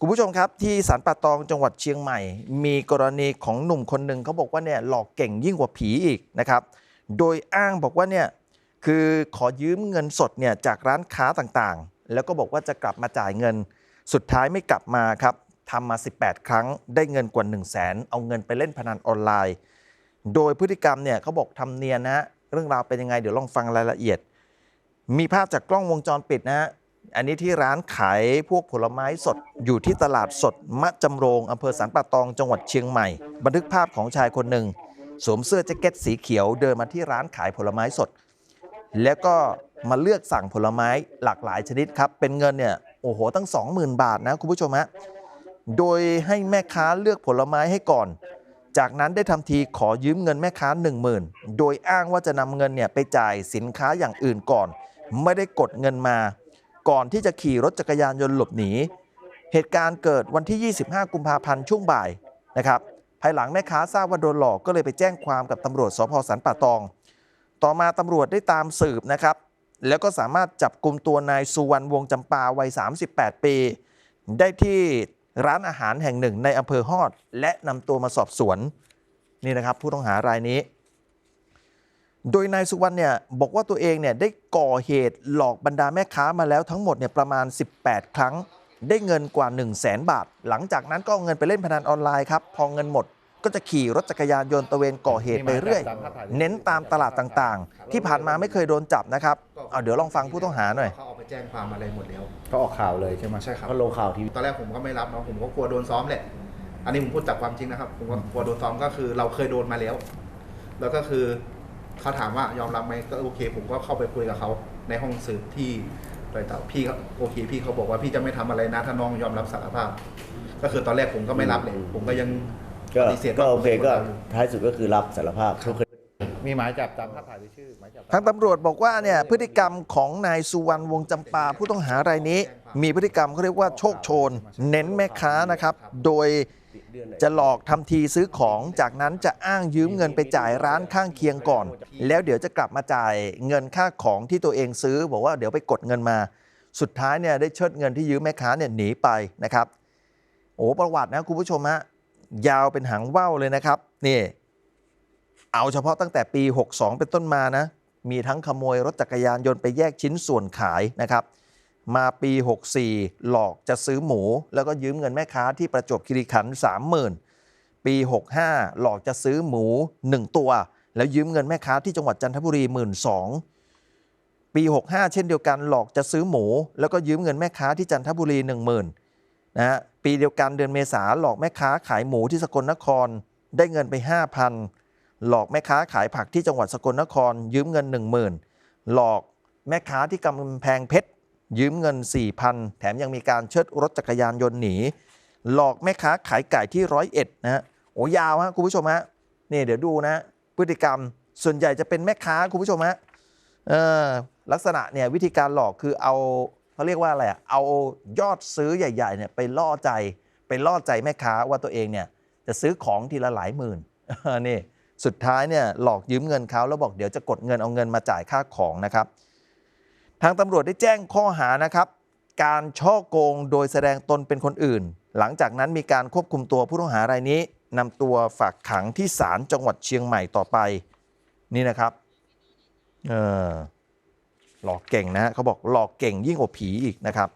คุณผู้ชมครับที่สารป่าตองจังหวัดเชียงใหม่ มีกรณีของหนุ่มคนหนึ่งเขาบอกว่าเนี่ยหลอกเก่งยิ่งกว่าผีอีกนะครับ โดยอ้างบอกว่าเนี่ยคือขอยืมเงินสดเนี่ยจากร้านค้าต่างๆ แล้วก็บอกว่าจะกลับมาจ่ายเงิน สุดท้ายไม่กลับมาครับทำมา 18 ครั้งได้เงินกว่า 1 0 0 0 0แสนเอาเงินไปเล่นพนันออนไลน์ โดยพฤติกรรมเนี่ยเขาบอกทำเนียนนะฮะเรื่องราวเป็นยังไงเดี๋ยวลองฟังรายละเอียด มีภาพจากกล้องวงจรปิดนะฮะ อันนี้ที่ร้านขายพวกผลไม้สดอยู่ที่ตลาดสด มะจำโรงอำเภอสันป่าตองจังหวัดเชียงใหม่ บันทึกภาพของชายคนหนึ่งสวมเสื้อแจ็คเก็ตสีเขียวเดินมาที่ร้านขายผลไม้สด แล้วก็มาเลือกสั่งผลไม้หลากหลายชนิดครับ เป็นเงินเนี่ยโอ้โหตั้ง 20,000 บาทนะคุณผู้ชมฮะโดยให้แม่ค้าเลือกผลไม้ให้ก่อน จากนั้นได้ทำทีขอยืมเงินแม่ค้า 10,000 โดยอ้างว่าจะนำเงินเนี่ยไปจ่ายสินค้าอย่างอื่นก่อน ไม่ได้กดเงินมา ก่อนที่จะขี่รถจักรยานยนต์หลบหนี เหตุการณ์เกิดวันที่ 25 กุมภาพันธ์ช่วงบ่ายนะครับภายหลังแม่ค้าทราบว่าโดนหลอกก็เลยไปแจ้งความกับตำรวจสพสันป่าตอง ต่อมาตำรวจได้ตามสืบนะครับ แล้วก็สามารถจับกลุ่มตัวนายสุวรรณวงจำปาวัย 38 ปี ได้ที่ร้านอาหารแห่งหนึ่งในอำเภอฮอด และนำตัวมาสอบสวนนี่นะครับผู้ต้องหารายนี้ โดยนายสุวรรณเนี่ยบอกว่าตัวเองเนี่ยได้ก่อเหตุหลอกบรรดาแม่ค้ามาแล้วทั้งหมดเนี่ยประมาณ 18 ครั้ง ได้เงินกว่า 1 0 0 0 0แสนบาท หลังจากนั้นก็เอาเงินไปเล่นพนันออนไลน์ครับ พอเงินหมดก็จะขี่รถจักรยานยนต์ตะเวนก่อเหตุไปเรื่อย เน้นตามตลาดต่างๆ ที่ผ่านมาไม่เคยโดนจับนะครับเอาเดี๋ยวลองฟังผู้ต้องหาหน่อย เขาเอาไปแจ้งความอะไรหมดแล้ว ก็ออกข่าวเลยใช่ไหมใช่ครับ ก็ลงข่าวทีวีตอนแรกผมก็ไม่รับเนาะผมก็กลัวโดนซ้อมแหละ อันนี้ผมพูดจากความจริงนะครับ ผมก็กลัวโดนซ้อมก็คือเราเคยโดนมาแล้ว แล้วก็คือ เขาถามว่ายอมรับไหมก็โอเค ผมก็เข้าไปคุยกับเขาในห้องสืบที่โดยต่อพี่เขาโอเค พี่เขาบอกว่าพี่จะไม่ทำอะไรนะถ้าน้องยอมรับสารภาพ ก็คือตอนแรกผมก็ไม่รับเลย ผมก็ยังก็ปฏิเสธก็ว่าโอเคผมก็ไม่ได้ท้ายสุดก็คือรับสารภาพทุกคดีมีหมายจับตามภาพถ่ายหรือชื่อหมายจับทางตำรวจบอกว่าเนี่ยพฤติกรรมของนายสุวรรณวงศ์จำปาผู้ต้องหารายนี้ มีพฤติกรรมเขาเรียกว่าโชคโชน เน้นแม่ค้านะครับ โดย จะหลอกทำทีซื้อของจากนั้นจะอ้างยืมเงินไปจ่ายร้านข้างเคียงก่อน แล้วเดี๋ยวจะกลับมาจ่ายเงินค่าของที่ตัวเองซื้อ บอกว่าเดี๋ยวไปกดเงินมา สุดท้ายเนี่ยได้เชิดเงินที่ยืมแม่ค้าเนี่ยหนีไปนะครับโอ้ประวัตินะคุณผู้ชมฮะยาวเป็นหางว่าวเลยนะครับนี่เอาเฉพาะตั้งแต่ปี 62 เป็นต้นมานะมีทั้งขโมยรถจักรยานยนต์ไปแยกชิ้นส่วนขายนะครับ มาปี 64 หลอกจะซื้อหมู แล้วก็ยืมเงินแม่ค้าที่ประจวบคีรีขันธ์30,000 ปี 65 หลอกจะซื้อหมู 1 ตัว แล้วยืมเงินแม่ค้าที่จังหวัดจันทบุรี 12,000ปี 65 เช่นเดียวกันหลอกจะซื้อหมู แล้วก็ยืมเงินแม่ค้าที่จันทบุรี 10,000นะฮะปีเดียวกันเดือนเมษาหลอกแม่ค้าขายหมูที่สกลนคร ได้เงินไป 5,000 หลอกแม่ค้าขายผักที่จังหวัดสกลนคร ยืมเงิน 10,000 หลอกแม่ค้าที่กำแพงเพชร ยืมเงิน 4,000 แถมยังมีการเชิดรถจักรยานยนต์หนี หลอกแม่ค้าขายไก่ที่ร้อยเอ็ดนะฮะโอ้ยาวฮะคุณผู้ชมฮะนี่เดี๋ยวดูนะ พฤติกรรมส่วนใหญ่จะเป็นแม่ค้าคุณผู้ชมฮะเออลักษณะเนี่ยวิธีการหลอกคือเอาเขาเรียกว่าอะไรอะเอายอดซื้อใหญ่ๆเนี่ยไปล่อใจไปล่อใจแม่ค้าว่าตัวเองเนี่ยจะซื้อของทีละหลายหมื่นนี่สุดท้ายเนี่ยหลอกยืมเงินเขาแล้วบอกเดี๋ยวจะกดเงินเอาเงินมาจ่ายค่าของนะครับ ทางตำรวจได้แจ้งข้อหานะครับ การช่อโกงโดยแสดงตนเป็นคนอื่น หลังจากนั้นมีการควบคุมตัวผู้ต้องหารายนี้นำตัวฝากขังที่ศาลจังหวัดเชียงใหม่ต่อไป นี่นะครับเออหลอกเก่งนะฮะเขาบอกหลอกเก่งยิ่งกว่าผีอีกนะครับ